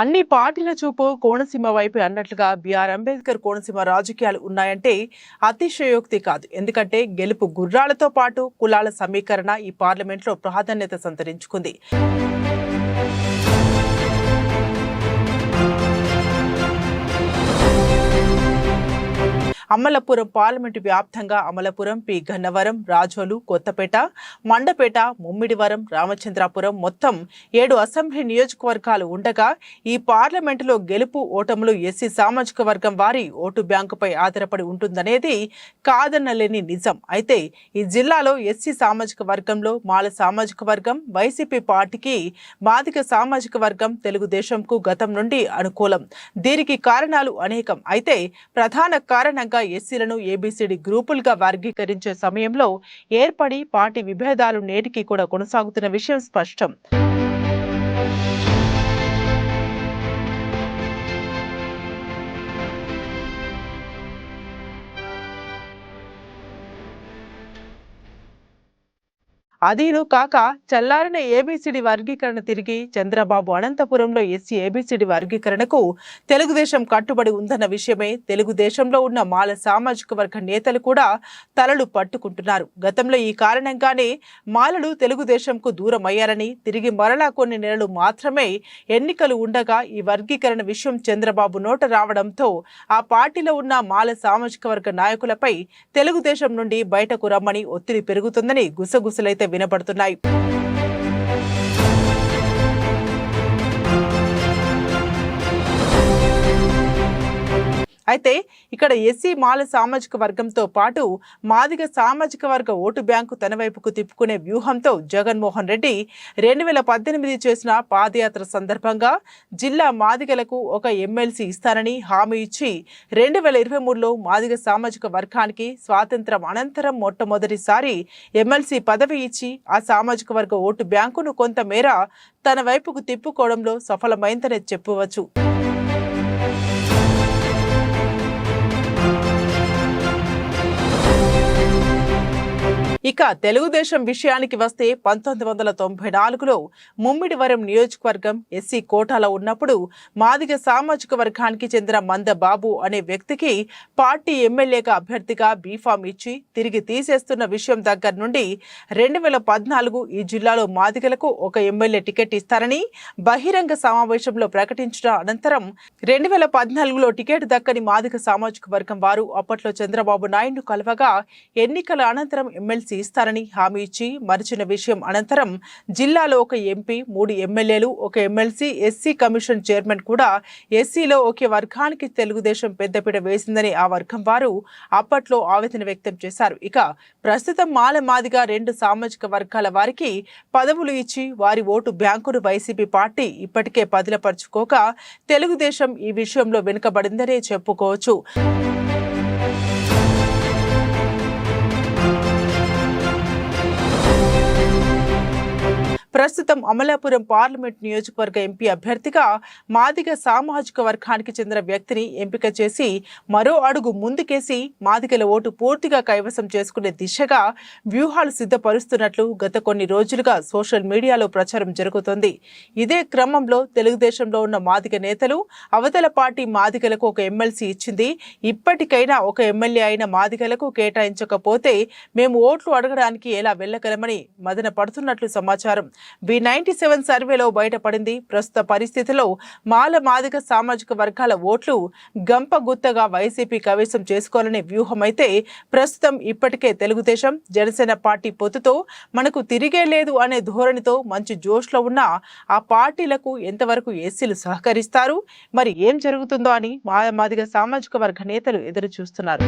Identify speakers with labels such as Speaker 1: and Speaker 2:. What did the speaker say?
Speaker 1: అన్ని పార్టీల చూపు కోనసీమ వైపు అన్నట్లుగా బిఆర్ అంబేద్కర్ కోనసీమ రాజకీయాలు ఉన్నాయంటే అతిశయోక్తి కాదు. ఎందుకంటే గెలుపు గుర్రాలతో పాటు కులాల సమీకరణ ఈ పార్లమెంట్లో ప్రాధాన్యత సంతరించుకుంది. అమలపురం పార్లమెంటు వ్యాప్తంగా అమలపురం పి. గన్నవరం రాజోలు కొత్తపేట మండపేట ముమ్మిడివరం రామచంద్రాపురం మొత్తం ఏడు అసెంబ్లీ నియోజకవర్గాలు ఉండగా ఈ పార్లమెంటులో గెలుపు ఓటములు ఎస్సీ సామాజిక వర్గం వారి ఓటు బ్యాంకుపై ఆధారపడి ఉంటుందనేది కాదనలేని నిజం. అయితే ఈ జిల్లాలో ఎస్సీ సామాజిక వర్గంలో మాల సామాజిక వర్గం వైసీపీ పార్టీకి మాదిక సామాజిక వర్గం తెలుగుదేశంకు గతం నుండి అనుకూలం. దీనికి కారణాలు అనేకం. అయితే ప్రధాన కారణంగా ఎస్సీలను ఏబిసిడి గ్రూపులుగా వర్గీకరించే సమయంలో ఏర్పడి పార్టీ విభేదాలు నేటికి కూడా కొనసాగుతున్న విషయం స్పష్టం. అదీను కాక చల్లారిన ఏబిసిడి వర్గీకరణ తిరిగి చంద్రబాబు అనంతపురంలో ఎస్సీ ఏబిసిడి వర్గీకరణకు తెలుగుదేశం కట్టుబడి ఉందన్న విషయమే తెలుగుదేశంలో ఉన్న మాల సామాజిక వర్గ నేతలు కూడా తలలు పట్టుకుంటున్నారు. గతంలో ఈ కారణంగానే మాలలు తెలుగుదేశంకు దూరం అయ్యారని తిరిగి మరలా కొన్ని నెలలు మాత్రమే ఎన్నికలు ఉండగా ఈ వర్గీకరణ విషయం చంద్రబాబు నోట రావడంతో ఆ పార్టీలో ఉన్న మాల సామాజిక వర్గ నాయకులపై తెలుగుదేశం నుండి బయటకు రమ్మని ఒత్తిడి పెరుగుతుందని గుసగుసలైతే వినపడుతున్నాయి. అయితే ఇక్కడ ఎస్సీ మాల సామాజిక వర్గంతో పాటు మాదిగ సామాజిక వర్గ ఓటు బ్యాంకు తన వైపుకు తిప్పుకునే వ్యూహంతో జగన్మోహన్ రెడ్డి రెండు వేల పద్దెనిమిది చేసిన పాదయాత్ర సందర్భంగా జిల్లా మాదిగలకు ఒక ఎమ్మెల్సీ ఇస్తానని హామీ ఇచ్చి రెండు వేల ఇరవై మూడులో మాదిగ సామాజిక వర్గానికి స్వాతంత్రం అనంతరం మొట్టమొదటిసారి ఎమ్మెల్సీ పదవి ఇచ్చి ఆ సామాజిక వర్గ ఓటు బ్యాంకును కొంతమేర తన వైపుకు తిప్పుకోవడంలో సఫలమైందనే చెప్పవచ్చు. ఇక తెలుగుదేశం విషయానికి వస్తే పంతొమ్మిది వందల తొంభై నాలుగులో ముమ్మిడివరం నియోజకవర్గం ఎస్సీ కోటాలో ఉన్నప్పుడు మాదిగ సామాజిక వర్గానికి చెందిన మంద బాబు అనే వ్యక్తికి పార్టీ ఎమ్మెల్యేగా అభ్యర్థిగా బీఫామ్ ఇచ్చి తిరిగి తీసేస్తున్న విషయం దగ్గర నుండి రెండు వేల పద్నాలుగు ఈ జిల్లాలో మాదిగలకు ఒక ఎమ్మెల్యే టికెట్ ఇస్తారని బహిరంగ సమావేశంలో ప్రకటించిన అనంతరం రెండు వేల పద్నాలుగులో టికెట్ దక్కని మాదిగ సామాజిక వర్గం వారు అప్పట్లో చంద్రబాబు నాయుడు కలవగా ఎన్నికల అనంతరం ఎమ్మెల్సీ ఇస్తారని హామీ ఇచ్చి మరిచిన విషయం అనంతరం జిల్లాలో ఒక ఎంపీ మూడు ఎమ్మెల్యేలు ఒక ఎమ్మెల్సీ ఎస్సీ కమిషన్ చైర్మన్ కూడా ఎస్సీలో ఒకే వర్గానికి తెలుగుదేశం పెద్దపీట వేసిందని ఆ వర్గం వారు అప్పట్లో ఆవేదన వ్యక్తం చేశారు. ఇక ప్రస్తుతం మాల మాదిగా రెండు సామాజిక వర్గాల వారికి పదవులు ఇచ్చి వారి ఓటు బ్యాంకును వైసీపీ పార్టీ ఇప్పటికే పదిలపరుచుకోక తెలుగుదేశం ఈ విషయంలో వెనుకబడిందనే చెప్పుకోవచ్చు. ప్రస్తుతం అమలాపురం పార్లమెంట్ నియోజకవర్గ ఎంపీ అభ్యర్థిగా మాదిగ సామాజిక వర్గానికి చెందిన వ్యక్తిని ఎంపిక చేసి మరో అడుగు ముందుకేసి మాదిగల ఓటు పూర్తిగా కైవసం చేసుకునే దిశగా వ్యూహాలు సిద్ధపరుస్తున్నట్లు గత కొన్ని రోజులుగా సోషల్ మీడియాలో ప్రచారం జరుగుతోంది. ఇదే క్రమంలో తెలుగుదేశంలో ఉన్న మాదిగ నేతలు అవతల పార్టీ మాదిగలకు ఒక ఎమ్మెల్సీ ఇచ్చింది. ఇప్పటికైనా ఒక ఎమ్మెల్యే అయిన మాదిగలకు కేటాయించకపోతే మేము ఓట్లు అడగడానికి ఎలా వెళ్ళగలమని మదన పడుతున్నట్లు సమాచారం. బి నైన్టీ సెవెన్ సర్వేలో బయటపడింది. ప్రస్తుత పరిస్థితిలో మాల మాదిక సామాజిక వర్గాల ఓట్లు గంప గుత్తగా వైసీపీ కవేశం చేసుకోవాలనే వ్యూహం అయితే ప్రస్తుతం ఇప్పటికే తెలుగుదేశం జనసేన పార్టీ పొత్తుతో మనకు తిరిగే లేదు అనే ధోరణితో మంచి జోష్లో ఉన్న ఆ పార్టీలకు ఎంతవరకు ఎస్సీలు సహకరిస్తారు? మరి ఏం జరుగుతుందో అని మాల మాదిగ సామాజిక వర్గ నేతలు ఎదురు చూస్తున్నారు